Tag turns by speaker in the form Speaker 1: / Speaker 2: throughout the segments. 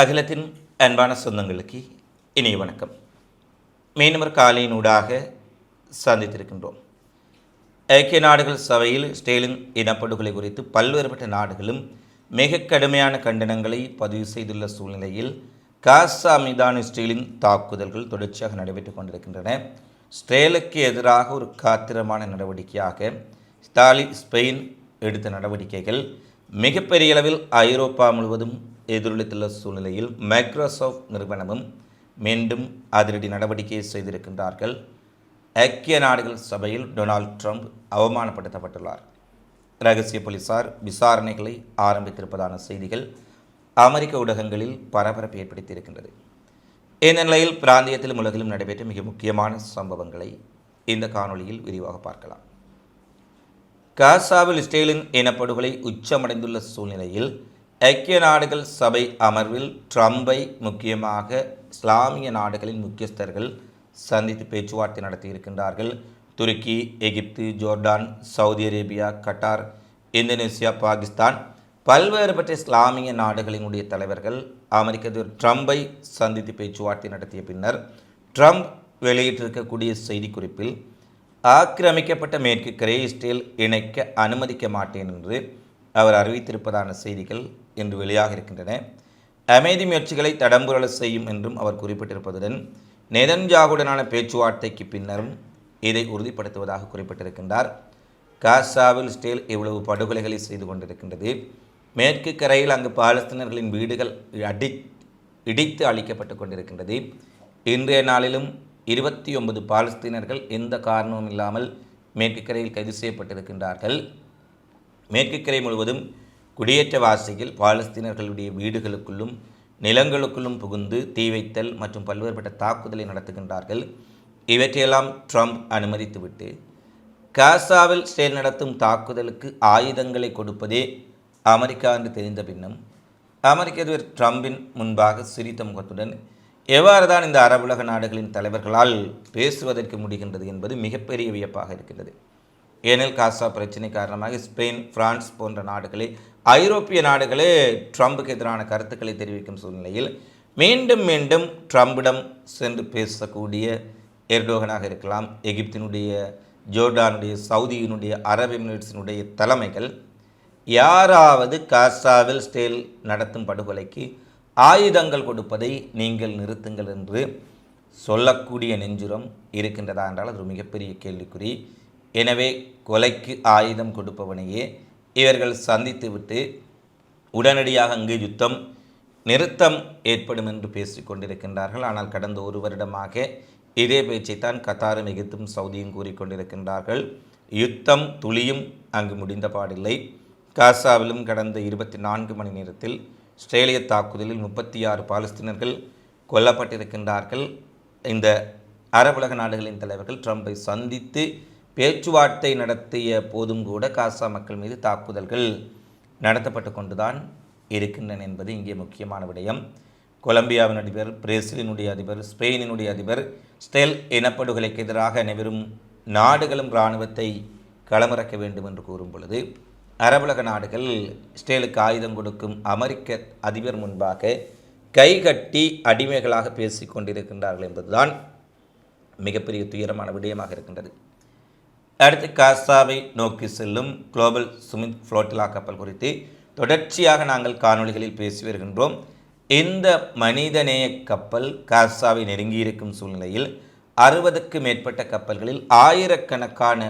Speaker 1: அகிலத்தின் அன்பான சொந்தங்களுக்கு இனிய வணக்கம். மீனவர் காலையினூடாக சந்தித்திருக்கின்றோம். ஐக்கிய நாடுகள் சபையில் ஸ்டேலின் இனப்படுகொலை குறித்து பல்வேறுபட்ட நாடுகளும் மிக கடுமையான கண்டனங்களை பதிவு செய்துள்ள சூழ்நிலையில் காசா மீதான ஸ்டேலின் தாக்குதல்கள் தொடர்ச்சியாக நடைபெற்றுக் கொண்டிருக்கின்றன. ஸ்டேலுக்கு எதிராக ஒரு காத்திரமான நடவடிக்கையாக இத்தாலி ஸ்பெயின் எடுத்த நடவடிக்கைகள் மிகப்பெரிய அளவில் ஐரோப்பா முழுவதும் எதிரொலித்துள்ள சூழ்நிலையில் மைக்ரோசாஃப்ட் நிறுவனமும் மீண்டும் அதிரடி நடவடிக்கையை செய்திருக்கின்றார்கள். ஐக்கிய நாடுகள் சபையில் டொனால்ட் ட்ரம்ப் அவமானப்படுத்தப்பட்டுள்ளார். ரகசிய போலீசார் விசாரணைகளை ஆரம்பித்திருப்பதான செய்திகள் அமெரிக்க ஊடகங்களில் பரபரப்பு ஏற்படுத்தியிருக்கின்றது. இந்த நிலையில் பிராந்தியத்திலும் உலகிலும் நடைபெற்ற மிக முக்கியமான சம்பவங்களை இந்த காணொளியில் விரிவாக பார்க்கலாம். காசாவில் இஸ்ரேலின் இனப்படுகொலை உச்சமடைந்துள்ள சூழ்நிலையில் ஐக்கிய நாடுகள் சபை அமர்வில் ட்ரம்பை முக்கியமாக இஸ்லாமிய நாடுகளின் முக்கியஸ்தர்கள் சந்தித்து பேச்சுவார்த்தை நடத்தியிருக்கின்றார்கள். Turkey Egypt Jordan Saudi Arabia Qatar Indonesia Pakistan பல்வேறுபட்ட இஸ்லாமிய நாடுகளினுடைய தலைவர்கள் அமெரிக்க அதிபர் ட்ரம்பை சந்தித்து பேச்சுவார்த்தை நடத்திய பின்னர் ட்ரம்ப் வெளியிட்டிருக்கக்கூடிய செய்திக்குறிப்பில் ஆக்கிரமிக்கப்பட்ட மேற்கு கரையை இஸ்ரேல் இணைக்க அனுமதிக்க மாட்டேன் என்று அவர் அறிவித்திருப்பதான செய்திகள் என்று வெளியாக இருக்கின்றன. அமைதி முயற்சிகளை தடம்புரள செய்யும் என்றும் அவர் குறிப்பிட்டிருப்பதுடன் நெதன்ஜாகுடனான பேச்சுவார்த்தைக்கு பின்னரும் இதை உறுதிப்படுத்துவதாக குறிப்பிட்டிருக்கின்றார். காசாவில் ஸ்டேல் இவ்வளவு படுகொலைகளை செய்து கொண்டிருக்கின்றது. மேற்கு கரையில் அங்கு பாலஸ்தீனர்களின் வீடுகள் அடி இடித்து அழிக்கப்பட்டு கொண்டிருக்கின்றது. இன்றைய நாளிலும் இருபத்தி ஒன்பது பாலஸ்தீனர்கள் எந்த காரணமும் இல்லாமல் மேற்கு கரையில் கைது செய்யப்பட்டிருக்கின்றார்கள். மேற்கு கரை முழுவதும் குடியேற்றவாசிகள் பாலஸ்தீனர்களுடைய வீடுகளுக்குள்ளும் நிலங்களுக்குள்ளும் புகுந்து தீ வைத்தல் மற்றும் பல்வேறுபட்ட தாக்குதலை நடத்துகின்றார்கள். இவற்றையெல்லாம் ட்ரம்ப் அனுமதித்துவிட்டு காசாவில் செயல் நடத்தும் தாக்குதலுக்கு ஆயுதங்களை கொடுப்பதே அமெரிக்கா என்று தெரிந்த பின்னும் அமெரிக்க அதிபர் ட்ரம்பின் முன்பாக சிரித்த முகத்துடன் எவ்வாறு தான் இந்த அரபுலக நாடுகளின் தலைவர்களால் பேசுவதற்கு முடிகின்றது என்பது மிகப்பெரிய வியப்பாக இருக்கின்றது. ஏனெனில் காசா பிரச்சினை காரணமாக ஸ்பெயின் பிரான்ஸ் போன்ற நாடுகளை ஐரோப்பிய நாடுகளே ட்ரம்புக்கு எதிரான கருத்துக்களை தெரிவிக்கும் சூழ்நிலையில் மீண்டும் மீண்டும் ட்ரம்பிடம் சென்று பேசக்கூடிய எர்டோகனாக இருக்கலாம் எகிப்தினுடைய ஜோர்டானுடைய சவுதியினுடைய அரபு எமிரேட்ஸினுடைய தலைமைகள் யாராவது காசாவில் ஸ்டேல் நடத்தும் படுகொலைக்கு ஆயுதங்கள் கொடுப்பதை நீங்கள் நிறுத்துங்கள் என்று சொல்லக்கூடிய நெஞ்சுரம் இருக்கின்றதா என்றால் அது ஒரு மிகப்பெரிய கேள்விக்குறி. எனவே கொலைக்கு ஆயுதம் கொடுப்பவனையே இவர்கள் சந்தித்துவிட்டு உடனடியாக அங்கு யுத்தம் நிறுத்தம் ஏற்படும் என்று பேசிக் கொண்டிருக்கின்றார்கள். ஆனால் கடந்த ஒரு வருடமாக இதே பேச்சைத்தான் கத்தாரும் எகிப்தும் சவுதியும் கூறிக்கொண்டிருக்கின்றார்கள் யுத்தம் துளியும் அங்கு முடிந்த பாடில்லை காசாவிலும் கடந்த இருபத்தி நான்கு மணி நேரத்தில் ஆஸ்திரேலிய தாக்குதலில் முப்பத்தி ஆறு பாலஸ்தீனர்கள் கொல்லப்பட்டிருக்கின்றார்கள். இந்த அரபுலக நாடுகளின் தலைவர்கள் ட்ரம்பை சந்தித்து பேச்சுவார்த்தை நடத்திய போதும் கூட காசா மக்கள் மீது தாக்குதல்கள் நடத்தப்பட்டு கொண்டுதான் இருக்கின்றன என்பது இங்கே முக்கியமான விடயம். கொலம்பியாவின் அதிபர் பிரேசிலினுடைய அதிபர் ஸ்பெயினினுடைய அதிபர் ஸ்டெல் இனப்படுகொலைக்கு எதிராக அனைவரும் நாடுகளும் இராணுவத்தை களமிறக்க வேண்டும் என்று கூறும் பொழுது அரபுலக நாடுகள் ஸ்டேலுக்கு ஆயுதம் கொடுக்கும் அமெரிக்க அதிபர் முன்பாக கைகட்டி அடிமைகளாக பேசிக் கொண்டிருக்கின்றார்கள் என்பதுதான் மிகப்பெரிய துயரமான விடயமாக இருக்கின்றது. அடுத்து காசாவை நோக்கி செல்லும் குளோபல் சுமித் ஃப்ளோட்டிலா கப்பல் குறித்து தொடர்ச்சியாக நாங்கள் காணொளிகளில் பேசி வருகின்றோம். இந்த மனிதநேய கப்பல் காசாவை நெருங்கியிருக்கும் சூழ்நிலையில் அறுபதுக்கு மேற்பட்ட கப்பல்களில் ஆயிரக்கணக்கான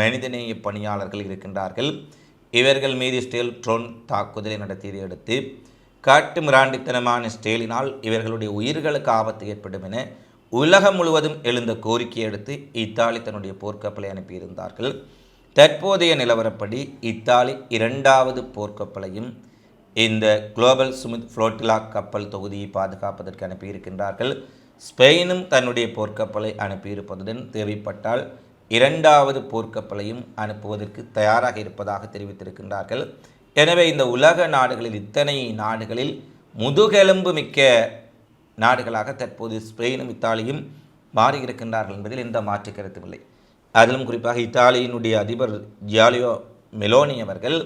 Speaker 1: மனிதநேய பணியாளர்கள் இருக்கின்றார்கள். இவர்கள் மீது ஸ்டேல் ட்ரோன் தாக்குதலை நடத்தியதை அடுத்து காட்டு மிராண்டித்தனமான ஸ்டேலினால் இவர்களுடைய உயிர்களுக்கு ஆபத்து ஏற்படும் என உலகம் முழுவதும் எழுந்த கோரிக்கையை அடுத்து இத்தாலி தன்னுடைய போர்க்கப்பலை அனுப்பியிருந்தார்கள். தற்போதைய நிலவரப்படி இத்தாலி இரண்டாவது போர்க்கப்பலையும் இந்த குளோபல் சுமித் ஃப்ளோட்டிலா கப்பல் தொகுதியை பாதுகாப்பதற்கு அனுப்பியிருக்கின்றார்கள். ஸ்பெயினும் தன்னுடைய போர்க்கப்பலை அனுப்பியிருப்பதுடன் தேவைப்பட்டால் இரண்டாவது போர்க்கப்பலையும் அனுப்புவதற்கு தயாராக இருப்பதாக தெரிவித்திருக்கின்றார்கள். எனவே இந்த உலக நாடுகளில் இத்தனை நாடுகளில் முதுகெலும்பு மிக்க நாடுகளாக தற்போது ஸ்பெயினும் இத்தாலியும் மாறியிருக்கின்றார்கள் என்பதில் எந்த மாற்று கருத்துமில்லை அதிலும் குறிப்பாக இத்தாலியினுடைய அதிபர் ஜியாலியோ மெலோனி அவர்கள்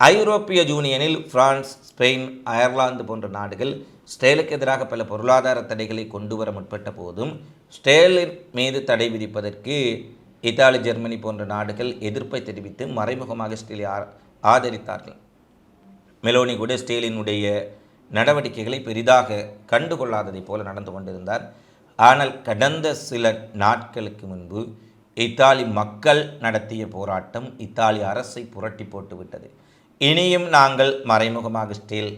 Speaker 1: ஐரோப்பிய யூனியனில் பிரான்ஸ் ஸ்பெயின் அயர்லாந்து போன்ற நாடுகள் ஸ்டேலுக்கு எதிராக பல பொருளாதார தடைகளை கொண்டு வர முற்பட்ட போதும் ஸ்டேலின் மீது தடை விதிப்பதற்கு இத்தாலி ஜெர்மனி போன்ற நாடுகள் எதிர்ப்பை தெரிவித்து மறைமுகமாக ஸ்டீலை ஆதரித்தார்கள். மெலோனி கூட ஸ்டேலினுடைய நடவடிக்கைகளை பெரிதாக கண்டுகொள்ளாததைப் போல நடந்து கொண்டிருந்தார். ஆனால் கடந்த சில நாட்களுக்கு முன்பு இத்தாலி மக்கள் நடத்திய போராட்டம் இத்தாலி அரசை புரட்டி போட்டுவிட்டது இனியும் நாங்கள் மறைமுகமாக ஸ்டேல்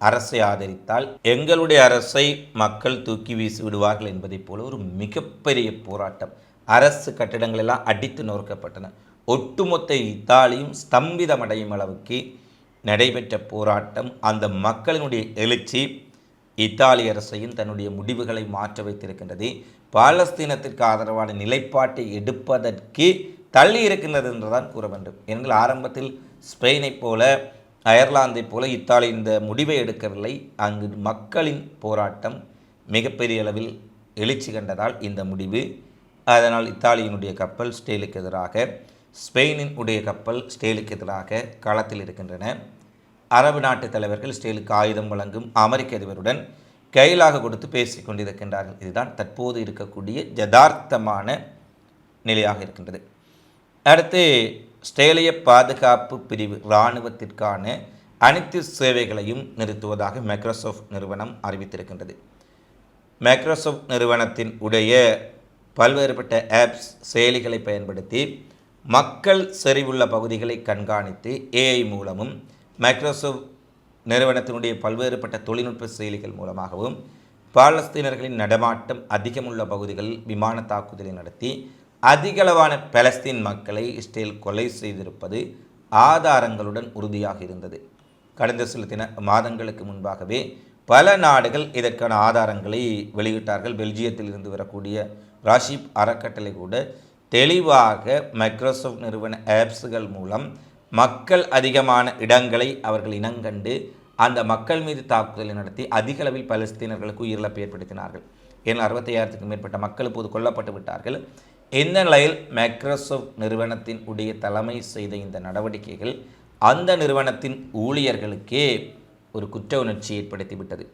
Speaker 1: அரசை ஆதரித்தால் எங்களுடைய அரசை மக்கள் தூக்கி வீசி விடுவார்கள் என்பதைப் போல ஒரு மிகப்பெரிய போராட்டம். அரசு கட்டிடங்கள் எல்லாம் அடித்து நொறுக்கப்பட்டன. ஒட்டுமொத்த இத்தாலியும் ஸ்தம்பிதமடையும் அளவுக்கு நடைபெற்ற போராட்டம் அந்த மக்களினுடைய எழுச்சி இத்தாலி அரசையும் தன்னுடைய முடிவுகளை மாற்ற வைத்திருக்கின்றது. பாலஸ்தீனத்திற்கு ஆதரவான நிலைப்பாட்டை எடுப்பதற்கு தள்ளி இருக்கின்றது என்றுதான் கூற வேண்டும். ஏனென்றால் ஆரம்பத்தில் ஸ்பெயினைப் போல அயர்லாந்தைப் போல இத்தாலி இந்த முடிவை எடுக்கவில்லை. அங்கு மக்களின் போராட்டம் மிகப்பெரிய அளவில் எழுச்சி கண்டதால் இந்த முடிவு. அதனால் இத்தாலியினுடைய கப்பல் ஸ்டேலுக்கு எதிராக ஸ்பெயினின் உடைய கப்பல் ஸ்டேலுக்கு எதிராக களத்தில் இருக்கின்றன. அரபு நாட்டு தலைவர்கள் ஸ்டேலுக்கு ஆயுதம் வழங்கும் அமெரிக்க அதிபருடன் கையிலாக கொடுத்து பேசிக் கொண்டிருக்கின்றார்கள். இதுதான் தற்போது இருக்கக்கூடிய யதார்த்தமான நிலையாக இருக்கின்றது. அடுத்து ஸ்டேலிய பாதுகாப்பு பிரிவு இராணுவத்திற்கான அனைத்து சேவைகளையும் நிறுத்துவதாக மைக்ரோசாஃப்ட் நிறுவனம் அறிவித்திருக்கின்றது. மைக்ரோசாஃப்ட் நிறுவனத்தின் உடைய பல்வேறுபட்ட ஆப்ஸ் செயலிகளை பயன்படுத்தி மக்கள் செறிவுள்ள பகுதிகளை கண்காணித்து ஏஐ மூலமும் மைக்ரோசாஃப்ட் நிறுவனத்தினுடைய பல்வேறுபட்ட தொழில்நுட்ப செயலிகள் மூலமாகவும் பாலஸ்தீனர்களின் நடமாட்டம் அதிகமுள்ள பகுதிகளில் விமான தாக்குதலை நடத்தி அதிகளவான பலஸ்தீன் மக்களை இஸ்ரேல் கொலை செய்திருப்பது ஆதாரங்களுடன் உறுதியாக இருந்தது. கடந்த சில தின மாதங்களுக்கு முன்பாகவே பல நாடுகள் இதற்கான ஆதாரங்களை வெளியிட்டார்கள். பெல்ஜியத்தில் இருந்து வரக்கூடிய ராஷிப் அறக்கட்டளை கூட தெளிவாக மைக்ரோசாஃப்ட் நிறுவன ஆப்ஸுகள் மூலம் மக்கள் அதிகமான இடங்களை அவர்கள் இனங்கண்டு அந்த மக்கள் மீது தாக்குதலை நடத்தி அதிக அளவில் பலஸ்தீனர்களுக்கு உயிரிழப்பு ஏற்படுத்தினார்கள். ஏன் அறுபத்தையாயிரத்துக்கும் மேற்பட்ட மக்கள் இப்போது கொல்லப்பட்டு விட்டார்கள். இந்த நிலையில் மைக்ரோசாஃப்ட் நிறுவனத்தின் உடைய தலைமை செய்த இந்த நடவடிக்கைகள் அந்த நிறுவனத்தின் ஊழியர்களுக்கே ஒரு குற்ற உணர்ச்சி ஏற்படுத்திவிட்டது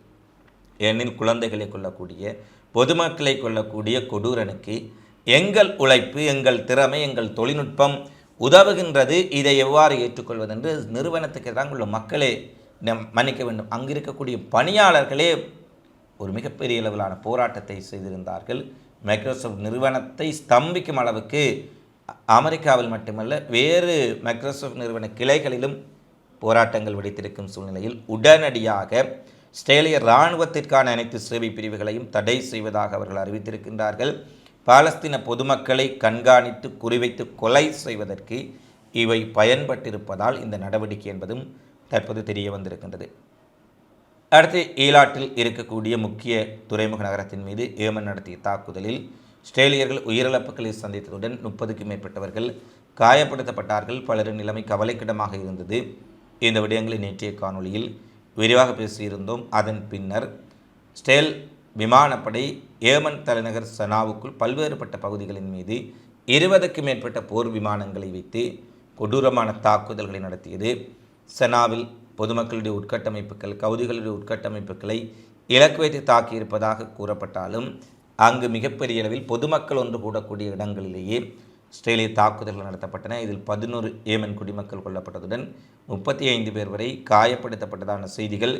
Speaker 1: ஏனெனில் குழந்தைகளை கொல்லக்கூடிய பொதுமக்களை கொல்லக்கூடிய கொடூரனுக்கு எங்கள் உழைப்பு எங்கள் திறமை எங்கள் தொழில்நுட்பம் உதவுகின்றது. இதை எவ்வாறு ஏற்றுக்கொள்வது என்று நிறுவனத்துக்கு எதிராக உள்ள மக்களே நம் மன்னிக்க வேண்டும். அங்கு இருக்கக்கூடிய பணியாளர்களே ஒரு மிகப்பெரிய அளவிலான போராட்டத்தை செய்திருந்தார்கள். மைக்ரோசாஃப்ட் நிறுவனத்தை ஸ்தம்பிக்கும் அளவுக்கு அமெரிக்காவில் மட்டுமல்ல வேறு மைக்ரோசாஃப்ட் நிறுவன கிளைகளிலும் போராட்டங்கள் வெடித்திருக்கும் சூழ்நிலையில் உடனடியாக ஸ்ட்ரேலிய இராணுவத்திற்கான அனைத்து சேவை பிரிவுகளையும் தடை செய்வதாக அவர்கள் அறிவித்திருக்கின்றார்கள். பாலஸ்தீன பொதுமக்களை கண்காணித்து குறிவைத்து கொலை செய்வதற்கு இவை பயன்பட்டிருப்பதால் இந்த நடவடிக்கை என்பதும் தற்போது தெரிய வந்திருக்கின்றது. அடுத்து ஈலாட்டில் இருக்கக்கூடிய முக்கிய துறைமுக நகரத்தின் மீது ஏமன் நடத்திய தாக்குதலில் ஆஸ்திரேலியர்கள் உயிரிழப்புகளை சந்தித்ததுடன் முப்பதுக்கும் மேற்பட்டவர்கள் காயப்படுத்தப்பட்டார்கள். பலரின் நிலைமை கவலைக்கிடமாக இருந்தது. இந்த விடயங்களை நேற்றைய காணொளியில் விரிவாக பேசியிருந்தோம். அதன் பின்னர் ஸ்டேல் விமானப்படை ஏமன் தலைநகர் சனாவுக்குள் பல்வேறுபட்ட பகுதிகளின் மீது இருபதுக்கும் மேற்பட்ட போர் விமானங்களை வைத்து கொடூரமான தாக்குதல்களை நடத்தியது. சனாவில் பொதுமக்களுடைய உட்கட்டமைப்புகள் கவுதிகளுடைய உட்கட்டமைப்புகளை இலக்கு வைத்து தாக்கியிருப்பதாக கூறப்பட்டாலும் அங்கு மிகப்பெரிய அளவில் பொதுமக்கள் ஒன்று கூடக்கூடிய இடங்களிலேயே ஆஸ்திரேலிய தாக்குதல்கள் நடத்தப்பட்டன. இதில் பதினோரு ஏமன் குடிமக்கள் கொல்லப்பட்டதுடன் முப்பத்தி ஐந்து பேர் வரை காயப்படுத்தப்பட்டதான செய்திகள்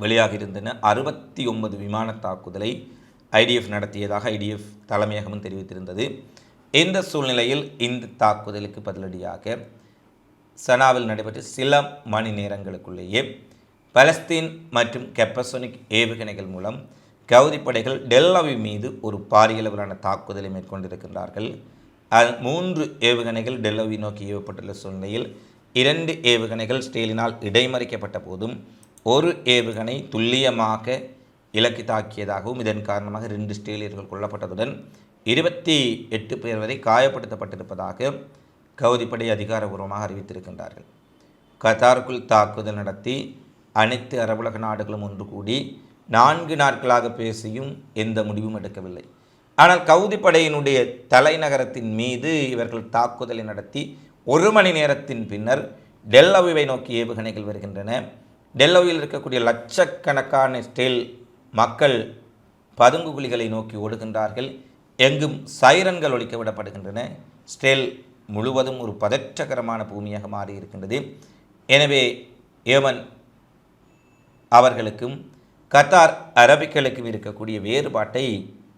Speaker 1: வெளியாக இருந்தன அறுபத்தி ஒன்பது விமான தாக்குதலை ஐடிஎஃப் நடத்தியதாக ஐடிஎஃப் தலைமையகமும் தெரிவித்திருந்தது. இந்த சூழ்நிலையில் இந்த தாக்குதலுக்கு பதிலடியாக சனாவில் நடைபெற்ற சில மணி நேரங்களுக்குள்ளேயே பலஸ்தீன் மற்றும் கெப்பசோனிக் ஏவுகணைகள் மூலம் கவுதி படைகள் டெல்லவி மீது ஒரு பாரிய அளவிலான தாக்குதலை மேற்கொண்டிருக்கின்றார்கள். அது மூன்று ஏவுகணைகள் டெல்லவி நோக்கி ஏவப்பட்டுள்ள சூழ்நிலையில் இரண்டு ஏவுகணைகள் ஸ்டேலினால் இடைமறிக்கப்பட்ட போதும் ஒரு ஏவுகணை துல்லியமாக இலக்கு தாக்கியதாகவும் இதன் காரணமாக ரெண்டு ஸ்டேலியர்கள் கொல்லப்பட்டதுடன் இருபத்தி எட்டு பேர் வரை காயப்படுத்தப்பட்டிருப்பதாக கவுதிப்படை அதிகாரபூர்வமாக அறிவித்திருக்கின்றார்கள். கத்தாருக்குள் தாக்குதல் நடத்தி அனைத்து அரபுலக நாடுகளும் ஒன்று கூடி நான்கு நாட்களாக பேசியும் எந்த முடிவும் எடுக்கவில்லை. ஆனால் கவுதி படையினுடைய தலைநகரத்தின் மீது இவர்கள் தாக்குதலை நடத்தி ஒரு மணி நேரத்தின் பின்னர் டெல்லவிவை நோக்கி ஏவுகணைகள் வருகின்றன. டெல்லவியில் இருக்கக்கூடிய லட்சக்கணக்கான ஸ்டேல் மக்கள் பதுங்கு குழிகளை நோக்கி ஓடுகின்றார்கள். எங்கும் சைரன்கள் ஒழிக்க விடப்படுகின்றன. ஸ்டேல் முழுவதும் ஒரு பதற்றகரமான பூமியாக மாறி இருக்கின்றது எனவே ஏமன் அவர்களுக்கும் கத்தார் அரபிக்களுக்கும் இருக்கக்கூடிய வேறுபாட்டை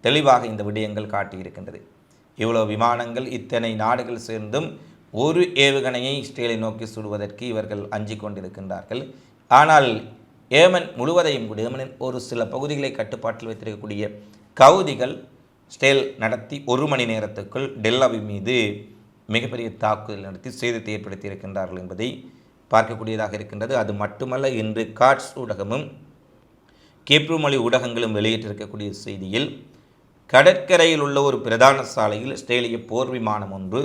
Speaker 1: தெளிவாக இந்த விடயங்கள் காட்டியிருக்கின்றது. இவ்வளோ விமானங்கள் இத்தனை நாடுகள் சேர்ந்தும் ஒரு ஏவுகணையை இஸ்ரேலை நோக்கி சுடுவதற்கு இவர்கள் அஞ்சிக் கொண்டிருக்கின்றார்கள். ஆனால் ஏமன் முழுவதையும் கூட ஏமனின் ஒரு சில பகுதிகளை கட்டுப்பாட்டில் வைத்திருக்கக்கூடிய கவுதிகள் ஸ்டேல் நடத்தி ஒரு மணி நேரத்துக்குள் டெல்லாவி மீது மிகப்பெரிய தாக்குதல் நடத்தி சேதத்தை ஏற்படுத்தி இருக்கின்றார்கள் என்பதை பார்க்கக்கூடியதாக இருக்கின்றது. அது மட்டுமல்ல இன்று காட்ஸ் ஊடகமும் கேப்ரு மொழி ஊடகங்களும் வெளியிட்டிருக்கக்கூடிய செய்தியில் கடற்கரையில் உள்ள ஒரு பிரதான சாலையில் ஸ்டேலிய போர் விமானம் ஒன்று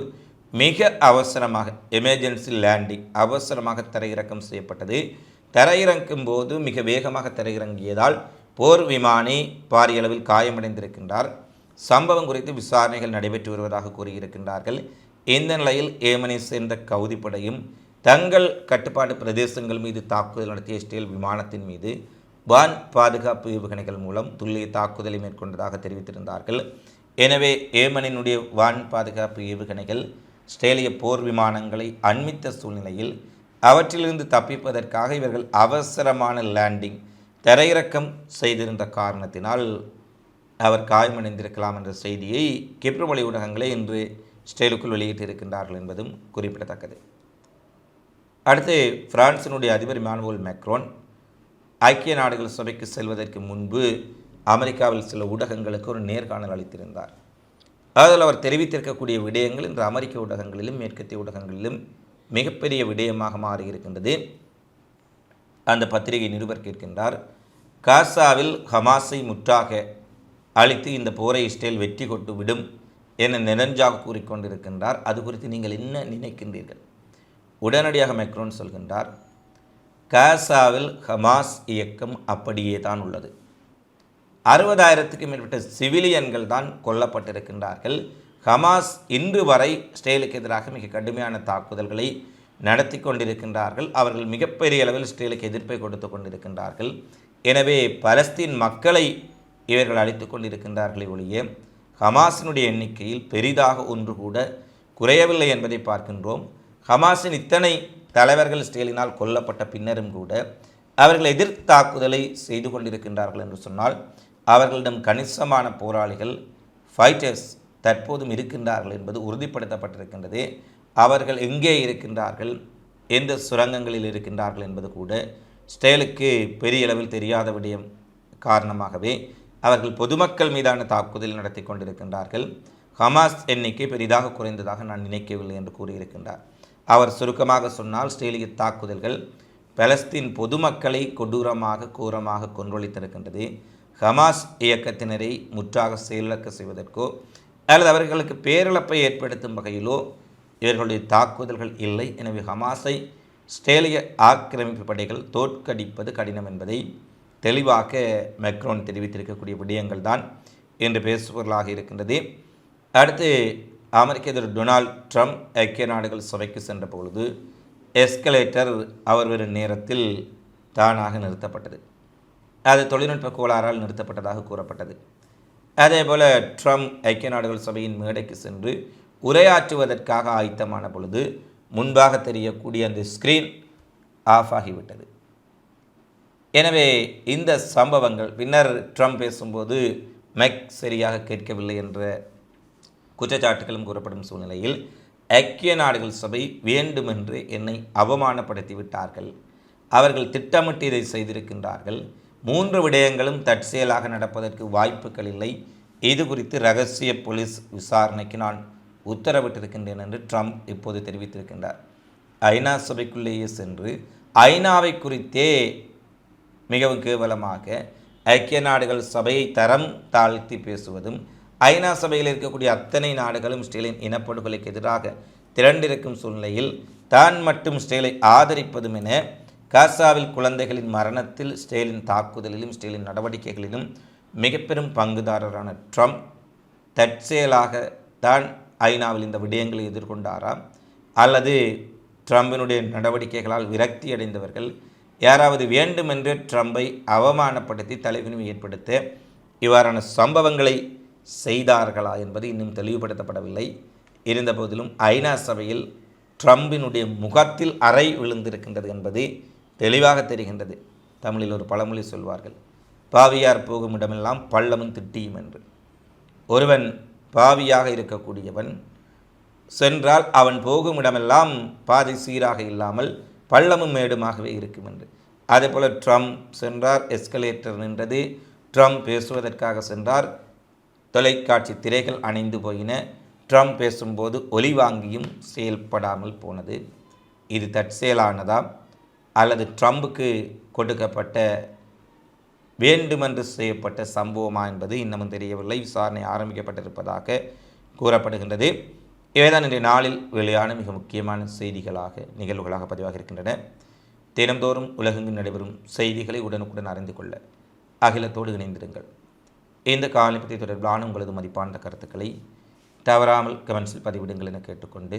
Speaker 1: மிக அவசரமாக எமர்ஜென்சி லேண்டிங் அவசரமாக தரையிறக்கம் செய்யப்பட்டது. தரையிறங்கும் போது மிக வேகமாக தரையிறங்கியதால் போர் விமானி பாரியளவில் காயமடைந்திருக்கின்றார். சம்பவம் குறித்து விசாரணைகள் நடைபெற்று வருவதாக கூறியிருக்கின்றார்கள். இந்த நிலையில் ஏமனை சேர்ந்த கவுதிப்படையும் தங்கள் கட்டுப்பாட்டு பிரதேசங்கள் மீது தாக்குதல் நடத்திய இஸ்ரேல் விமானத்தின் மீது வான் பாதுகாப்பு ஏவுகணைகள் மூலம் துல்லிய தாக்குதலை மேற்கொண்டதாக தெரிவித்திருந்தார்கள். எனவே ஏமனினுடைய வான் பாதுகாப்பு ஏவுகணைகள் ஆஸ்திரேலிய போர் விமானங்களை அண்மித்த சூழ்நிலையில் அவற்றிலிருந்து தப்பிப்பதற்காக இவர்கள் அவசரமான லேண்டிங் தரையிறக்கம் செய்திருந்த காரணத்தினால் அவர் காயமடைந்திருக்கலாம் என்ற செய்தியை கிப்ரமொழி ஊடகங்களே இன்று ஸ்டேலுக்குள் வெளியிட்டிருக்கின்றார்கள் என்பதும் குறிப்பிடத்தக்கது. அடுத்து பிரான்சினுடைய அதிபர் மானுவல் மேக்ரோன் ஐக்கிய நாடுகள் சபைக்கு செல்வதற்கு முன்பு அமெரிக்காவில் சில ஊடகங்களுக்கு ஒரு நேர்காணல் அளித்திருந்தார். அதில் அவர் தெரிவித்திருக்கக்கூடிய விடயங்கள் இன்று அமெரிக்க ஊடகங்களிலும் மேற்கத்திய ஊடகங்களிலும் மிகப்பெரிய விடயமாக மாறியிருக்கின்றது. அந்த பத்திரிகை நிருபர் கேட்கின்றார் காசாவில் ஹமாஸை முற்றாக அழித்து இந்த போரை இஸ்ரேல் வெற்றி கொண்டு விடும் என நெனஞ்சாக கூறிக்கொண்டிருக்கின்றார். அது குறித்து நீங்கள் என்ன நினைக்கின்றீர்கள்? உடனடியாக மெக்ரோன் சொல்கின்றார் காசாவில் ஹமாஸ் இயக்கம் அப்படியே தான் உள்ளது. அறுபதாயிரத்துக்கும் மேற்பட்ட சிவிலியன்கள் தான் கொல்லப்பட்டிருக்கின்றார்கள். ஹமாஸ் இன்று வரை இஸ்ரேலுக்கு எதிராக மிக கடுமையான தாக்குதல்களை நடத்தி கொண்டிருக்கின்றார்கள். அவர்கள் மிகப்பெரிய அளவில் இஸ்ரேலுக்கு எதிர்ப்பை கொடுத்து கொண்டிருக்கின்றார்கள். எனவே பலஸ்தீன் மக்களை இவர்கள் அழித்து கொண்டிருக்கின்றார்களே ஒழிய ஹமாஸினுடைய எண்ணிக்கையில் பெரிதாக ஒன்று கூட குறையவில்லை என்பதை பார்க்கின்றோம். ஹமாஸின் இத்தனை தலைவர்கள் ஸ்டேலினால் கொல்லப்பட்ட பின்னரும் கூட அவர்கள் எதிர் தாக்குதலை செய்து கொண்டிருக்கின்றார்கள் என்று சொன்னால் அவர்களிடம் கணிசமான போராளிகள் ஃபைட்டர்ஸ் தற்போதும் இருக்கின்றார்கள் என்பது உறுதிப்படுத்தப்பட்டிருக்கின்றது. அவர்கள் எங்கே இருக்கின்றார்கள்? எந்த சுரங்கங்களில் இருக்கின்றார்கள் என்பது கூட ஸ்டேலுக்கு பெரிய அளவில் தெரியாத விடயம் காரணமாகவே அவர்கள் பொதுமக்கள் மீதான தாக்குதல் நடத்தி கொண்டிருக்கின்றார்கள். ஹமாஸ் எண்ணிக்கை பெரிதாக குறைந்ததாக நான் நினைக்கவில்லை என்று கூறியிருக்கின்றார். அவர் சுருக்கமாக சொன்னால் ஸ்டேலிய தாக்குதல்கள் பலஸ்தீன் பொதுமக்களை கொடூரமாக கூரமாக கொன்றொழித்திருக்கின்றது. ஹமாஸ் இயக்கத்தினரை முற்றாக செயலிழக்க செய்வதற்கோ அல்லது அவர்களுக்கு பேரிழப்பை ஏற்படுத்தும் வகையிலோ இவர்களுடைய தாக்குதல்கள் இல்லை. எனவே ஹமாஸை ஸ்டேலிய ஆக்கிரமிப்பு படைகள் தோற்கடிப்பது கடினம் என்பதை தெளிவாக மெக்ரோன் தெரிவித்திருக்கக்கூடிய விடயங்கள் தான் என்று பேசுபொருளாக இருக்கின்றது. அடுத்து அமெரிக்க அதிபர் டொனால்ட் ட்ரம்ப் ஐக்கிய நாடுகள் சபைக்கு சென்ற பொழுது எஸ்கலேட்டர் அவர் ஒரு நேரத்தில் தானாக நிறுத்தப்பட்டது. அது தொழில்நுட்ப கோளாறால் நிறுத்தப்பட்டதாக கூறப்பட்டது. அதே போல் ட்ரம்ப் ஐக்கிய நாடுகள் சபையின் மேடைக்கு சென்று உரையாற்றுவதற்காக ஆயத்தமான பொழுது முன்பாக தெரியக்கூடிய அந்த ஸ்க்ரீன் ஆஃப் ஆகிவிட்டது. எனவே இந்த சம்பவங்கள் பின்னர் ட்ரம்ப் பேசும்போது மெக் சரியாக கேட்கவில்லை என்ற குற்றச்சாட்டுகளும் கூறப்படும் சூழ்நிலையில் ஐக்கிய நாடுகள் சபை வேண்டுமென்று என்னை அவமானப்படுத்தி விட்டார்கள் அவர்கள் திட்டமிட்டு இதை செய்திருக்கின்றார்கள். மூன்று விடயங்களும் தற்செயலாக நடப்பதற்கு வாய்ப்புகள் இல்லை. இது குறித்து ரகசிய போலீஸ் விசாரணைக்கு நான் உத்தரவிட்டிருக்கின்றேன் என்று ட்ரம்ப் இப்போது தெரிவித்திருக்கின்றார். ஐநா சபைக்குள்ளேயே சென்று ஐநாவை குறித்தே மிகவும் கேவலமாக ஐக்கிய நாடுகள் சபையை தரம் தாழ்த்தி பேசுவதும் ஐநா சபையில் இருக்கக்கூடிய அத்தனை நாடுகளும் ஸ்டேலின் இனப்படுகொலைக்கு எதிராக திரண்டிருக்கும் சூழ்நிலையில் தான் மட்டும் ஸ்டேலை ஆதரிப்பதும் என காசாவில் குழந்தைகளின் மரணத்தில் ஸ்டேலின் தாக்குதலிலும் ஸ்டேலின் நடவடிக்கைகளிலும் மிக பெரும் பங்குதாரரான ட்ரம்ப் தற்செயலாக தான் ஐநாவில் இந்த விடயங்களை எதிர்கொண்டாரா அல்லது ட்ரம்பினுடைய நடவடிக்கைகளால் விரக்தி அடைந்தவர்கள் யாராவது வேண்டுமென்றே ட்ரம்பை அவமானப்படுத்தி தலைவினிமை ஏற்படுத்த இவ்வாறான சம்பவங்களை செய்தார்களா என்பது இன்னும் தெளிவுபடுத்தப்படவில்லை. இருந்தபோதிலும் ஐநா சபையில் ட்ரம்பினுடைய முகத்தில் அறை விழுந்திருக்கின்றது என்பது தெளிவாக தெரிகின்றது. தமிழில் ஒரு பழமொழி சொல்வார்கள் பாவியார் போகும் இடமெல்லாம் பள்ளமும் திட்டியும் என்று. ஒருவன் பாவியாக இருக்கக்கூடியவன் சென்றால் அவன் போகும் இடமெல்லாம் பாதை சீராக இல்லாமல் பள்ளமும் மேடுமாகவே இருக்கும் என்று. அதேபோல் ட்ரம்ப் சென்றார் எஸ்கலேட்டர் நின்றது. ட்ரம்ப் பேசுவதற்காக சென்றார். தொலைக்காட்சி திரைகள் அணைந்து போயின. ட்ரம்ப் பேசும்போது ஒலி வாங்கியும் செயல்படாமல் போனது. இது தற்செயலானதா? அல்லது ட்ரம்புக்கு கொடுக்கப்பட்ட வேண்டுமென்று செய்யப்பட்ட சம்பவமா என்பது இன்னமும் தெரியவில்லை. விசாரணை ஆரம்பிக்கப்பட்டிருப்பதாக கூறப்படுகின்றது. இவைதான் இன்றைய நாளில் வெளியான மிக முக்கியமான செய்திகளாக நிகழ்வுகளாக பதிவாக இருக்கின்றன. தினந்தோறும் உலகெங்கும் நடைபெறும் செய்திகளை உடனுக்குடன் அறிந்து கொள்ள அகிலத்தோடு இணைந்திருங்கள். இந்த காலை பற்றி தொடர்பிலான உங்களது மதிப்பான கருத்துக்களை தவறாமல் கமெண்ட்ஸில் பதிவிடுங்கள் என கேட்டுக்கொண்டு